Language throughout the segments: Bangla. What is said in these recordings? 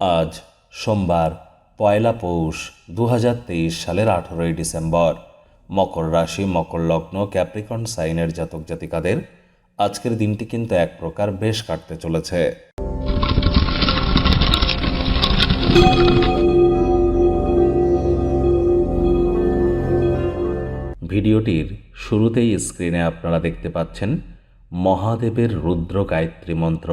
আজ সোমবার, পয়লা পৌষ দু হাজার তেইশ সালের আঠেরোই ডিসেম্বর। মকর রাশি, মকর লগ্ন, ক্যাপ্রিকন সাইনের জাতক জাতিকাদের আজকের দিনটি কিন্তু এক প্রকার বেশ কাটতে চলেছে। ভিডিওটির শুরুতেই স্ক্রিনে আপনারা দেখতে পাচ্ছেন মহাদেবের রুদ্র গায়ত্রী মন্ত্র।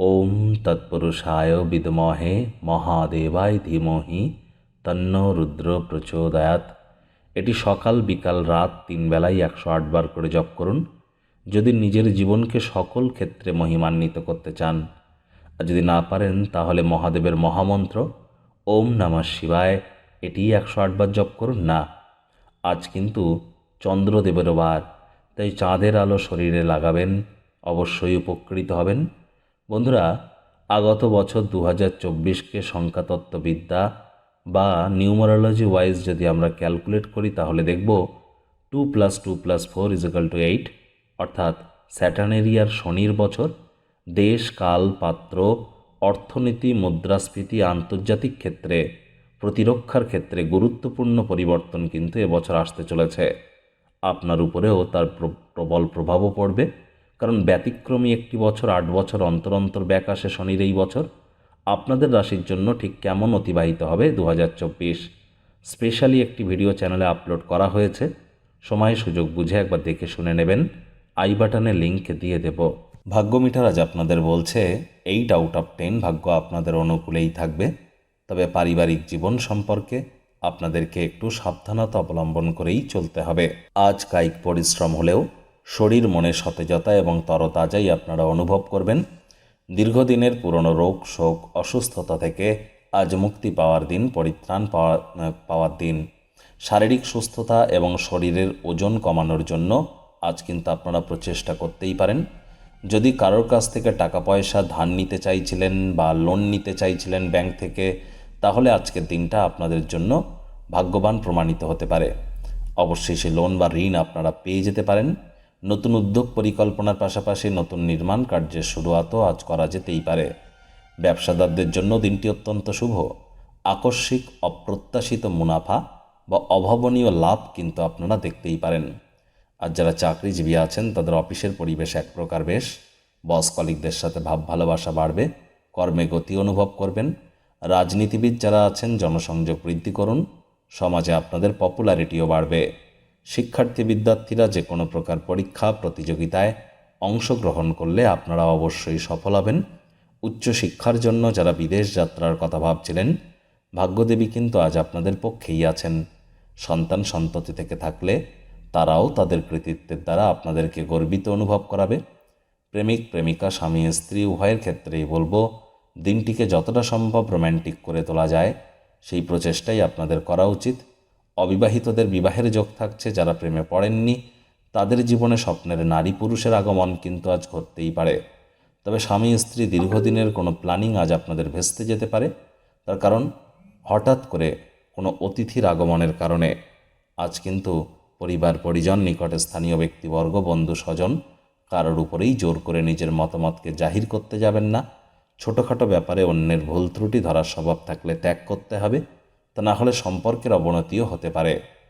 ওম তৎপুরুষায় বিদমহে মহাদেবায় ধীমহি তন্ন রুদ্র প্রচোদয়াত এটি সকাল বিকাল রাত তিন বেলায় একশো আটবার করে জপ করুন। যদি নিজের জীবনকে সকল ক্ষেত্রে মহিমান্বিত করতে চান, আর যদি না পারেন, তাহলে মহাদেবের মহামন্ত্র, ওম নমঃ শিবায়, এটি একশো আটবার জপ করুন না। আজ কিন্তু চন্দ্রদেবের বার, তাই চাঁদের আলো শরীরে লাগাবেন, অবশ্যই উপকৃত হবেন। বন্ধুরা, আগত বছর দু হাজার চব্বিশকে সংখ্যাতত্ত্ববিদ্যা বা নিউমারোলজি ওয়াইজ যদি আমরা ক্যালকুলেট করি, তাহলে দেখব two plus two plus four is equal to eight. অর্থাৎ স্যাটানেরিয়ার শনির বছর, দেশ, কাল, পাত্র, অর্থনীতি, মুদ্রাস্ফীতি, আন্তর্জাতিক ক্ষেত্রে, প্রতিরক্ষার ক্ষেত্রে গুরুত্বপূর্ণ পরিবর্তন কিন্তু এবছর আসতে চলেছে। আপনার উপরেও তার প্র- প্রবল প্রভাবও পড়বে। কারণ ব্যতিক্রমী একটি বছর, আট বছর অন্তর অন্তর ব্যাক আসে শনির এই বছর। আপনাদের রাশির জন্য ঠিক কেমন অতিবাহিত হবে দু হাজার চব্বিশ? স্পেশালি একটি ভিডিও চ্যানেলে আপলোড করা হয়েছে। সময় সুযোগ বুঝে একবার দেখে শুনে নেবেন। আই বাটনে লিঙ্ক দিয়ে দেব। ভাগ্য মিটার আজ আপনাদের বলছে এইট আউট অফ টেন ভাগ্য আপনাদের অনুকূলেই থাকবে। তবে পারিবারিক জীবন সম্পর্কে আপনাদেরকে একটু সাবধানতা অবলম্বন করেই চলতে হবে। আজ কায়িক পরিশ্রম হলেও শরীর মনে সতেজতা এবং তরতাজাই আপনারা অনুভব করবেন। দীর্ঘদিনের পুরনো রোগ, শোক, অসুস্থতা থেকে আজ মুক্তি পাওয়ার দিন, পরিত্রাণ পাওয়া, পাওয়ার দিন। শারীরিক সুস্থতা এবং শরীরের ওজন কমানোর জন্য আজ কিন্তু আপনারা প্রচেষ্টা করতেই পারেন। যদি কারোর কাছ থেকে টাকা পয়সা, ধার নিতে চাইছিলেন বা লোন নিতে চাইছিলেন ব্যাংক থেকে, তাহলে আজকের দিনটা আপনাদের জন্য ভাগ্যবান প্রমাণিত হতে পারে। অবশ্যই সে লোন বা ঋণ আপনারা পেয়ে যেতে পারেন। নতুন উদ্যোগ পরিকল্পনার পাশাপাশি নতুন নির্মাণ কার্যের শুরুয়াতও আজ করা যেতেই পারে। ব্যবসাদারদের জন্য দিনটি অত্যন্ত শুভ। আকস্মিক, অপ্রত্যাশিত মুনাফা বা অভাবনীয় লাভ কিন্তু আপনারা দেখতেই পারেন। আর যারা চাকরিজীবী আছেন, তাদের অফিসের পরিবেশ এক প্রকার বেশ। বস কলিকদের সাথে ভাব ভালোবাসা বাড়বে, কর্মে গতি অনুভব করবেন। রাজনীতিবিদ যারা আছেন, জনসংযোগ বৃদ্ধি করুন। সমাজে আপনাদের পপুলারিটিও বাড়বে। শিক্ষার্থী বিদ্যার্থীরা যে কোনো প্রকার পরীক্ষা, প্রতিযোগিতায় অংশগ্রহণ করলে আপনারা অবশ্যই সফল হবেন। উচ্চশিক্ষার জন্য যারা বিদেশ যাত্রার কথা ভাবছিলেন, ভাগ্যদেবী কিন্তু আজ আপনাদের পক্ষেই আছেন। সন্তান সন্ততি থেকে থাকলে তারাও তাদের কৃতিত্বের দ্বারা আপনাদেরকে গর্বিত অনুভব করাবে। প্রেমিক, প্রেমিকা, স্বামী, স্ত্রী, উভয়ের ক্ষেত্রেই বলব, দিনটিকে যতটা সম্ভব রোম্যান্টিক করে তোলা যায়, সেই প্রচেষ্টাই আপনাদের করা উচিত। অবিবাহিতদের বিবাহের যোগ থাকছে, যারা প্রেমে পড়েননি, তাদের জীবনে স্বপ্নের নারী পুরুষের আগমন কিন্তু আজ ঘটতেই পারে। তবে স্বামী স্ত্রী দীর্ঘদিনের কোনো প্ল্যানিং আজ আপনাদের ভেস্তে যেতে পারে, তার কারণ হঠাৎ করে কোনো অতিথির আগমনের কারণে। আজ কিন্তু পরিবার পরিজন, নিকটে স্থানীয় ব্যক্তিবর্গ, বন্ধু স্বজন কারোর উপরেই জোর করে নিজের মতামতকে জাহির করতে যাবেন না। ছোটোখাটো ব্যাপারে অন্যের ভুল ত্রুটি ধরার স্বভাব থাকলে ত্যাগ করতে হবে। তা না হলে সম্পর্কের অবনতিও হতে পারে।